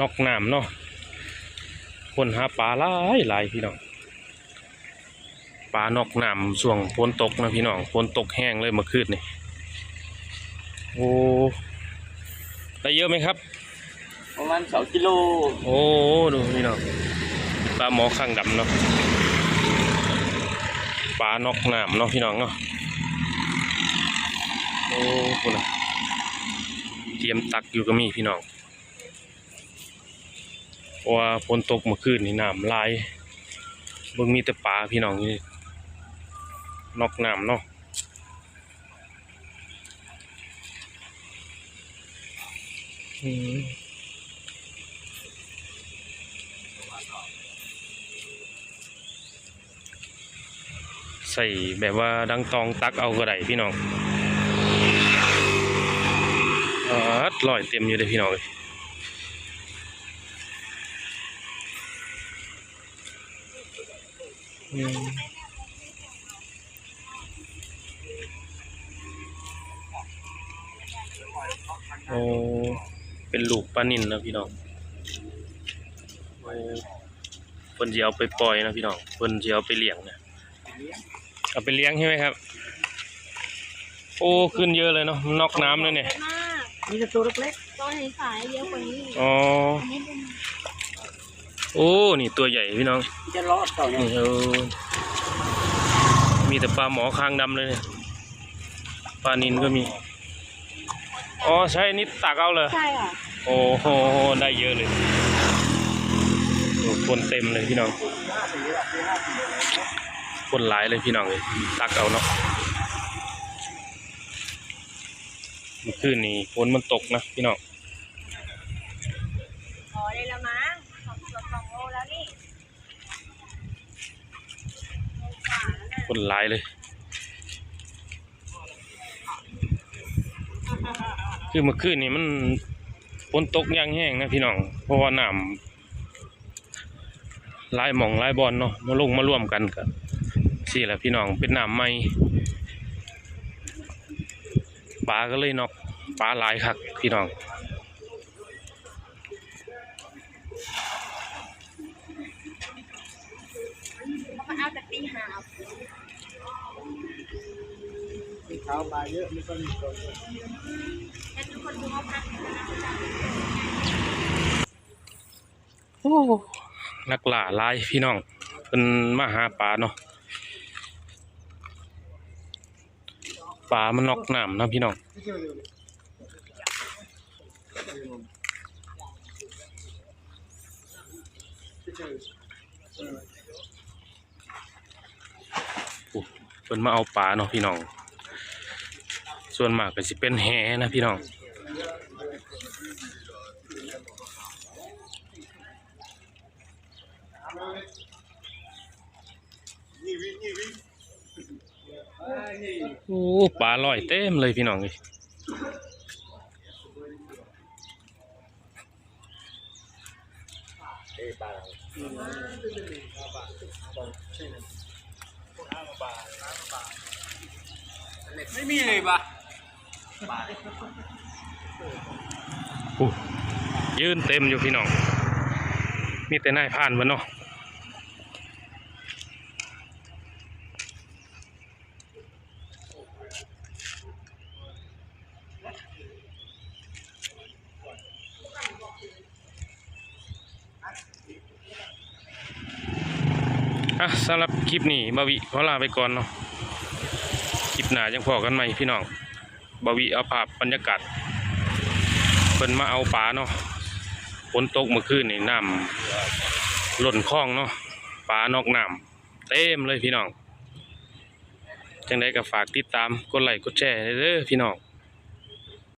นอกน้ำเนาะคนหาปลาหลายหลายพี่น้องปลานอกน้ำช่วงฝนตกนะพี่น้องฝนตกแห้งเลยเมื่อคืนนี่โอ้ได้เยอะไหมครับ ประมาณสองกิโล โอ้ดูพี่น้องปลาหมอข้างดำเนาะปลานอกน้ำเนาะพี่น้องเนาะโอ้คุณนะเตรียมตักอยู่ก็มีพี่น้องเพ ราะว่าฝนตกเมื่อคืนนี่น้ำลายเบิ่งมีแต่ปลาพี่น้องนี่นอกน้ำเนาะใส่แบบว่าดังตองตักเอาก็ได้พี่น้องออลอยเต็มอยู่เลยพี่น้องเอ้ยอืม โอ้ เป็นลูกปลานินนะพี่น้องโอ้เพิ่นจะเอาไปปล่อยนะพี่น้องเพิ่นจะเอาไปเลี้ยงนะเอาไปเลี้ยงใช่ไหมครับ โอ้ขึ้นเยอะเลยเนาะมันนอกน้ำเลยเนี่ยมากมีแต่ตัวเล็กตอนสายๆเยอะกว่านี้อีกอ๋ออันนี้เป็น โอ้ นี่ตัวใหญ่พี่น้องๆจะรอดต่อเนี่ยนี่เออมีแต่ปลาหมอคางดำเลยเนี่ยปลานินก็มี อ๋อใช่นี่ตักเอาเลย ใช่ค่ะ โอ้โห ได้เยอะเลยโอ้คนเต็มเลยพี่น้อง คนหลายเลยพี่น้องเลยตักเอาเนาะเมื่อคืนนี้ฝนมันตกนะพี่น้อง พอได้แล้วมั้งสองตัวสองโล แล้วนี่คนหลายเลย คือเมื่อคืนนี้มันฝนตกย่างแห้งนะพี่น้อง เพราะว่าน้ำลายหม่องลายบอลเนาะมาลงมาร่วมกันกับสี่แหละพี่น้องเป็นน้ำใหม่ปลาก็เลยนอกปลาหลายคักพี่น้อง เขามาเอาแต่ตีหา มีเท้าปลาเยอะไม่ค่อยมีตัวแล้วทุกคนเขาพักกันนะโอ้นักล่าลายพี่น้องเป็นมาหาปลาเนาะปลามันนอกน้ำนะพี่น้องเพิ่นมาเอาปลาเนาะพี่น้อง ส่วนมากก็สิเป็นแหนะพี่น้องโอ้ปลาลอยเต็มเลยพี่น้องเลยไม่มีเลยปะ ยืนเต็มอยู่พี่น้อง มีแต่นายผ่านมันเนาะอะสำหรับคลิปนี้บาวิขอลาไปก่อนเนาะ คลิปหน้ายังพอกันไหมพี่น้อง บาวิเอาภาพบรรยากาศเพิ่นมาเอาปลาเนาะฝนตกเมื่อคืนนี่น้ำหล่นคลองเนาะปลานอกน้ำเต็มเลยพี่น้องจังไดก็ฝากติดตามกดไลค์กดแชร์เด้อพี่น้อง